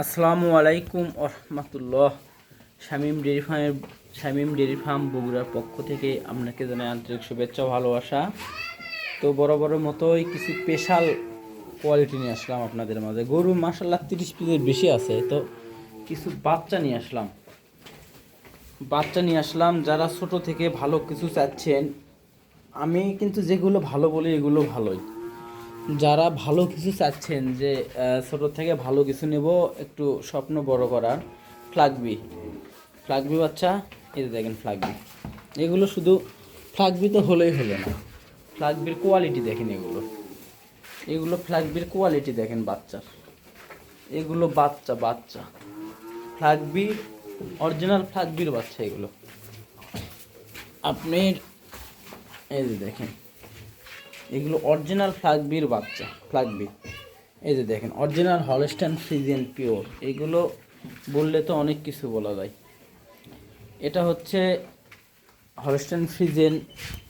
আসসালামু আলাইকুম রহমতুল্লাহ শামীম ডেয়ারি ফার্মের, শামীম ডেয়ারি ফার্ম বগুড়ার পক্ষ থেকে আপনাকে জানাই আন্তরিক শুভেচ্ছা ভালোবাসা। তো বড় বড় মতোই কিছু স্পেশাল কোয়ালিটি নিয়ে আসলাম আপনাদের মাঝে। গরু মাসাল্লাহ তিরিশ পিসের বেশি আছে, তো কিছু বাচ্চা নিয়ে আসলাম। বাচ্চা নিয়ে আসলাম, যারা ছোট থেকে ভালো কিছু চাচ্ছেন, আমি কিন্তু যেগুলো ভালো বলি এগুলো ভালোই। যারা ভালো কিছু চাচ্ছেন যে ছোট থেকে ভালো কিছু নেব, একটু স্বপ্ন বড় করার ফ্লাগবি ফ্লাগবি বাচ্চা, এই দেখেন ফ্লাগবি এগুলো শুধু ফ্লাগবি তো হলেই হলো না। ফ্লাগবির কোয়ালিটি দেখেন এগুলো। এগুলো ফ্লাগবির কোয়ালিটি দেখেন বাচ্চার এগুলো বাচ্চা বাচ্চা। ফ্লাগবির অরিজিনাল ফ্লাগবির বাচ্চা এগুলো। আপনি, এই যে দেখেন। এগুলো অরিজিনাল ফ্লাগবির বাচ্চা ফ্লাগবি এই যে দেখেন অরিজিনাল হলস্টাইন ফ্রিজিয়ান পিওর এগুলো বললে তো অনেক কিছু বলা যায়। এটা হচ্ছে হলস্টাইন ফ্রিজিয়ান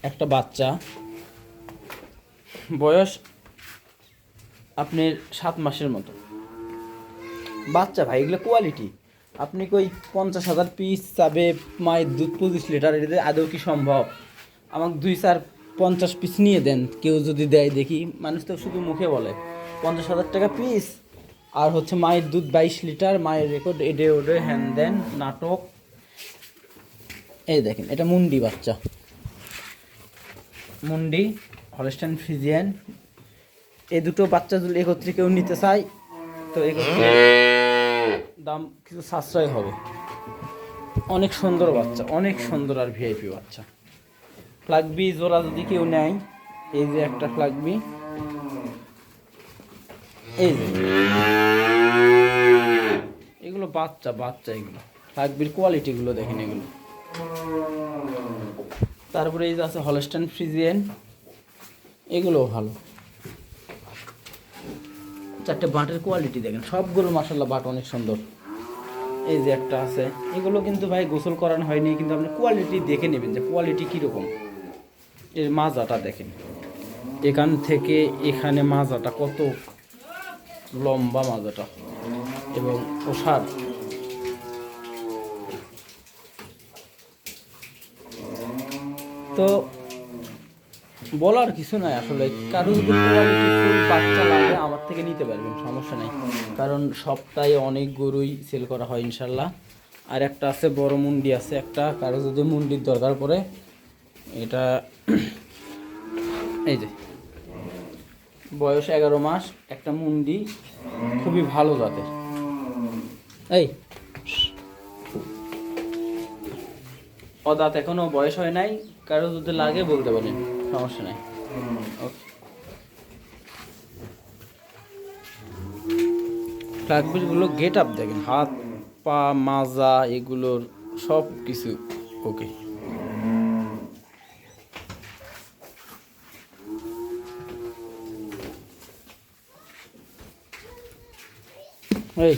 একটা বাচ্চা। বয়স আপনার সাত মাসের মতো। বাচ্চা ভাই, এগুলো কোয়ালিটি আপনি কই পঞ্চাশ হাজার পিস চাবে, মায়ের দুধ পঁচিশ লিটার এটা আদৌ কি সম্ভব? আমাকে দুই চার পঞ্চাশ পিস নিয়ে দেন, কেউ যদি দেয়, দেখি মানুষ তো শুধু মুখে বলে। পঞ্চাশ হাজার টাকা পিস আর হচ্ছে মায়ের দুধ বাইশ লিটার, মায়ের রেকর্ড এডে ওডে হ্যান দেন, নাটক। এই দেখেন, এটা মুন্ডি বাচ্চা। মুন্ডি হলস্টাইন ফ্রিজিয়ান এই দুটো বাচ্চা যদি একত্রে কেউ নিতে চায়, তো একত্রে দাম কিছু সাশ্রয় হবে। অনেক সুন্দর বাচ্চা, অনেক সুন্দর আর ভিআইপি বাচ্চা। ফ্লাগবি জোড়া যদি কেউ নেয়, এই যে একটা ফ্লাগবি এই যে। এগুলো বাচ্চা বাচ্চা এগুলো। ফ্লাগবির কোয়ালিটিগুলো দেখেন এগুলো। তারপরে এই যে আছে হলস্টাইন ফ্রিজিয়ান এগুলোও ভালো। চারটে বাটের কোয়ালিটি দেখেন। সবগুলো মাসাল্লাহ বাট অনেক সুন্দর। এই যে একটা আছে। এগুলো কিন্তু ভাই গোসল করানো হয়নি, কিন্তু আপনি কোয়ালিটি দেখে নেবেন যে কোয়ালিটি কীরকম। এর মাজাটা দেখেন। এখান থেকে এখানে মাজাটা কত লম্বা মাজাটা এবং ওষার তো বলার কিছু নাই আসলে কারও যদি বাচ্চা লাগে আমার থেকে নিতে পারবেন, সমস্যা নেই। কারণ সপ্তাহে অনেক গরুই সেল করা হয়, ইনশাল্লাহ। আর একটা আছে বড় মুন্ডি আছে, একটা কারও যদি মুন্ডির দরকার পড়ে এটা এই যে। বয়স এগারো মাস একটা মুন্ডি খুবই ভালো জাতের। এই। অদাঁত এখনও বয়স হয় নাই কারও যদি লাগে বলতে পারেন সমস্যা নাই। ওকে ফ্ল্যাগবিটগুলো গেট আপ দেখেন হাত পা মাজা এগুলোর সব কিছু ওকে এই